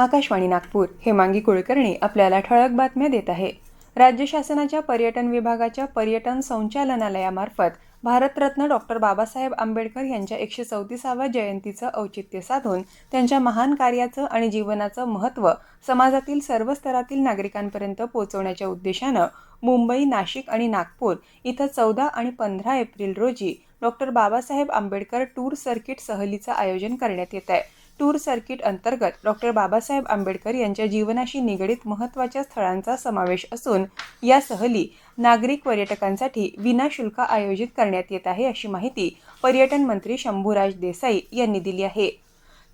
आकाशवाणी नागपूर हेमांगी कुलकर्णी आपल्याला ठळक बातम्या देत आहे. राज्य शासनाच्या पर्यटन विभागाच्या पर्यटन संचालनालयामार्फत भारतरत्न डॉक्टर बाबासाहेब आंबेडकर यांच्या एकशे चौतीसाव्या जयंतीचं औचित्य साधून त्यांच्या महान कार्याचं आणि जीवनाचं महत्त्व समाजातील सर्व स्तरातील नागरिकांपर्यंत पोहोचवण्याच्या उद्देशानं मुंबई नाशिक आणि नागपूर इथं चौदा आणि पंधरा एप्रिल रोजी doctor Babasaheb Ambedkar tour circuit सहलीचं आयोजन करण्यात येत आहे टूर सर्किट अंतर्गत डॉक्टर बाबासाहेब आंबेडकर यांच्या जीवनाशी निगडीत महत्त्वाच्या स्थळांचा समावेश असून या सहली नागरिक पर्यटकांसाठी विनाशुल्क आयोजित करण्यात येत आहे अशी माहिती पर्यटन मंत्री शंभूराज देसाई यांनी दिली आहे.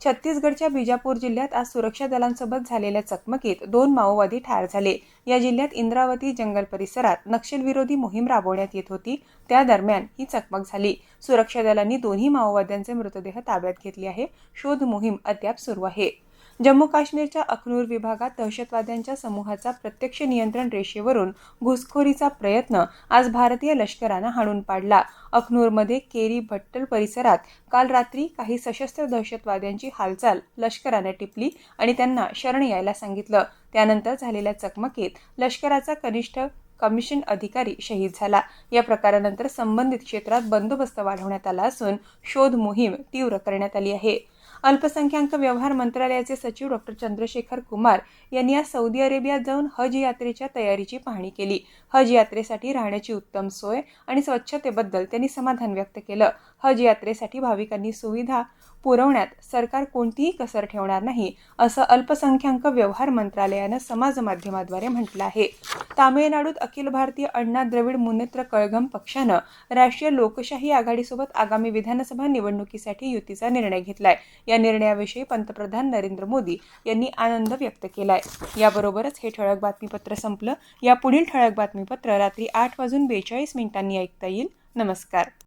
छत्तीसगडच्या बिजापूर जिल्ह्यात आज सुरक्षा दलांसोबत झालेल्या चकमकीत दोन माओवादी ठार झाले. या जिल्ह्यात इंद्रावती जंगल परिसरात नक्षलविरोधी मोहीम राबवण्यात येत होती. त्या दरम्यान ही चकमक झाली. सुरक्षा दलांनी दोन्ही माओवाद्यांचे मृतदेह ताब्यात घेतले आहे. शोध मोहीम अद्याप सुरू आहे. जम्मू काश्मीरच्या अखनूर विभागात दहशतवाद्यांच्या समूहाचा प्रत्यक्ष नियंत्रण रेषेवरून घुसखोरीचा प्रयत्न आज भारतीय लष्करानं हाणून पाडला. अखनूरमध्ये केरी भट्टल परिसरात काल रात्री काही सशस्त्र दहशतवाद्यांची हालचाल लष्करानं टिपली आणि त्यांना शरण यायला सांगितलं. त्यानंतर झालेल्या चकमकीत लष्कराचा कनिष्ठ कमिशन अधिकारी शहीद झाला. या प्रकारानंतर संबंधित क्षेत्रात बंदोबस्त वाढवण्यात आला असून शोध मोहीम तीव्र करण्यात आली आहे. अल्पसंख्याक व्यवहार मंत्रालयाचे सचिव डॉक्टर चंद्रशेखर कुमार यांनी आज सौदी अरेबियात जाऊन हज यात्रेच्या तयारीची पाहणी केली. हज यात्रेसाठी राहण्याची उत्तम सोय आणि स्वच्छतेबद्दल त्यांनी समाधान व्यक्त केलं. हज यात्रेसाठी भाविकांनी सुविधा पुरवण्यात सरकार कोणतीही कसर ठेवणार नाही असं अल्पसंख्याक व्यवहार मंत्रालयानं समाज माध्यमाद्वारे म्हटलं आहे. तामिळनाडूत अखिल भारतीय अण्णा द्रविड मुनेत्र कळघम पक्षानं राष्ट्रीय लोकशाही आघाडीसोबत आगामी विधानसभा निवडणुकीसाठी युतीचा निर्णय घेतलाय. या निर्णयाविषयी पंतप्रधान नरेंद्र मोदी यांनी आनंद व्यक्त केलाय. याबरोबरच हे ठळक बातमीपत्र संपलं. या पुढील ठळक बातमीपत्र रात्री आठ वाजून बेचाळीस मिनिटांनी ऐकता येईल. नमस्कार.